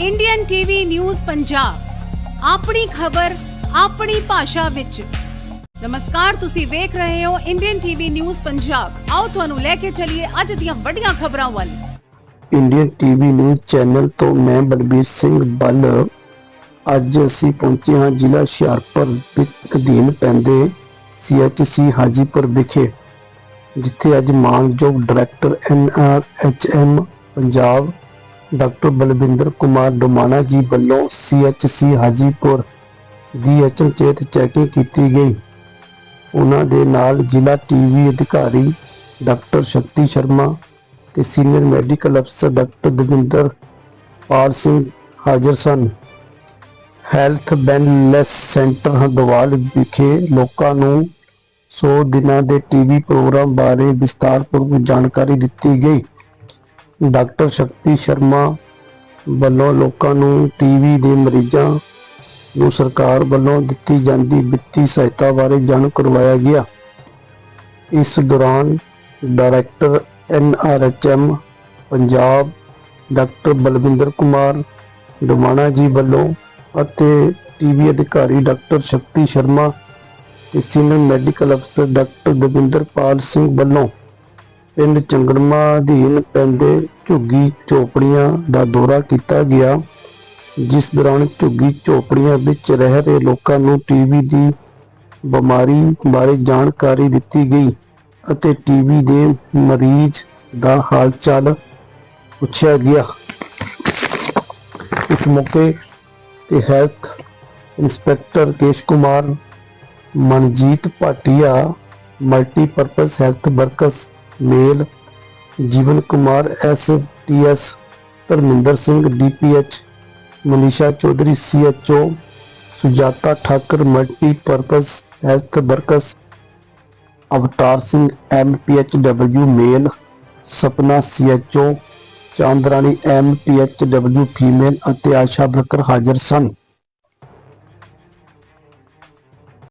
Indian TV news Punjab ਆਪਣੀ ਖਬਰ, ਆਪਣੀ ਭਾਸ਼ਾ ਵਿੱਚ। ਨਮਸਕਾਰ, ਤੁਸੀਂ ਵੇਖ ਰਹੇ ਹੋ ਇੰਡੀਅਨ ਟੀਵੀ ਨਿਊਜ਼ ਪੰਜਾਬ ਆਓ ਤੁਹਾਨੂੰ ਲੈ ਕੇ ਚੱਲੀਏ ਅੱਜ ਦੀਆਂ ਵੱਡੀਆਂ ਖਬਰਾਂ ਵੱਲ। ਇੰਡੀਅਨ ਟੀਵੀ ਨਿਊਜ਼ ਚੈਨਲ ਤੋਂ ਮੈਂ ਬਲਬੀਰ ਸਿੰਘ ਬੱਲ। ਅੱਜ ਅਸੀਂ ਪਹੁੰਚੇ ਹਾਂ ਜ਼ਿਲ੍ਹਾ ਹੁਸ਼ਿਆਰਪੁਰ ਵਿੱਚ ਅਧੀਨ ਪੈਂਦੇ ਸੀਐਚਸੀ ਹਾਜੀਪੁਰ ਵਿਖੇ, ਜਿੱਥੇ ਅੱਜ ਮਾਨਯੋਗ director NRHM Punjab doctor Balwinder Kumar Domana ji ਵੱਲੋਂ ਸੀਐਚਸੀ ਹਾਜੀਪੁਰ ਦੀ ਅਚਨਚੇਤ ਚੈਕਿੰਗ ਕੀਤੀ ਗਈ। ਉਹਨਾਂ ਦੇ ਨਾਲ ਜ਼ਿਲ੍ਹਾ ਟੀਵੀ ਅਧਿਕਾਰੀ ਡਾਕਟਰ ਸ਼ਕਤੀ ਸ਼ਰਮਾ ਤੇ ਸੀਨੀਅਰ ਮੈਡੀਕਲ ਅਫਸਰ ਡਾਕਟਰ ਦਵਿੰਦਰ ਪਾਲ ਸਿੰਘ ਹਾਜ਼ਰ ਸਨ। ਹੈਲਥ ਵੈਲਨੈਸ ਸੈਂਟਰ ਹੰਦਵਾਲ ਵਿਖੇ ਲੋਕਾਂ ਨੂੰ 100 ਦਿਨਾਂ ਦੇ ਟੀਵੀ ਪ੍ਰੋਗਰਾਮ ਬਾਰੇ ਵਿਸਤਾਰਪੂਰਵਕ ਜਾਣਕਾਰੀ ਦਿੱਤੀ ਗਈ। ਡਾਕਟਰ ਸ਼ਕਤੀ ਸ਼ਰਮਾ ਵੱਲੋਂ ਲੋਕਾਂ ਨੂੰ ਟੀਵੀ ਦੇ ਮਰੀਜ਼ਾਂ ਨੂੰ ਸਰਕਾਰ ਵੱਲੋਂ ਦਿੱਤੀ ਜਾਂਦੀ ਵਿੱਤੀ ਸਹਾਇਤਾ ਬਾਰੇ ਜਾਣੂ ਕਰਵਾਇਆ ਗਿਆ। ਇਸ ਦੌਰਾਨ director NRHM Punjab doctor Balwinder Kumar Domana ji ਵੱਲੋਂ ਅਤੇ ਟੀਵੀ ਅਧਿਕਾਰੀ ਡਾਕਟਰ ਸ਼ਕਤੀ ਸ਼ਰਮਾ ਤੇ ਸੀਨੀਅਰ ਮੈਡੀਕਲ ਅਫਸਰ ਡਾਕਟਰ ਦਵਿੰਦਰਪਾਲ ਸਿੰਘ ਵੱਲੋਂ ਪਿੰਡ ਚੰਗੜਮਾ ਅਧੀਨ ਪੈਂਦੇ ਝੁੱਗੀ ਝੋਪੜੀਆਂ ਦਾ ਦੌਰਾ ਕੀਤਾ ਗਿਆ, ਜਿਸ ਦੌਰਾਨ ਝੁੱਗੀ ਝੋਪੜੀਆਂ ਵਿੱਚ ਰਹਿ ਰਹੇ ਲੋਕਾਂ ਨੂੰ ਟੀਵੀ ਦੀ ਬਿਮਾਰੀ ਬਾਰੇ ਜਾਣਕਾਰੀ ਦਿੱਤੀ ਗਈ ਅਤੇ ਟੀਵੀ ਦੇ ਮਰੀਜ਼ ਦਾ ਹਾਲ ਚਾਲ ਪੁੱਛਿਆ ਗਿਆ। ਇਸ ਮੌਕੇ ਤੇ health inspector Kesh Kumar, Manjit Bhatia multipurpose health workers male Jeevan Kumar S T S Dharminder Singh, D P DPH Manisha Chaudhary, C H O Sujata Thakur, multipurpose health workers Avtar Singh MPHW male Sapna, C H O Chandrani MPHW female ਅਤੇ Asha worker ਹਾਜ਼ਰ ਸਨ।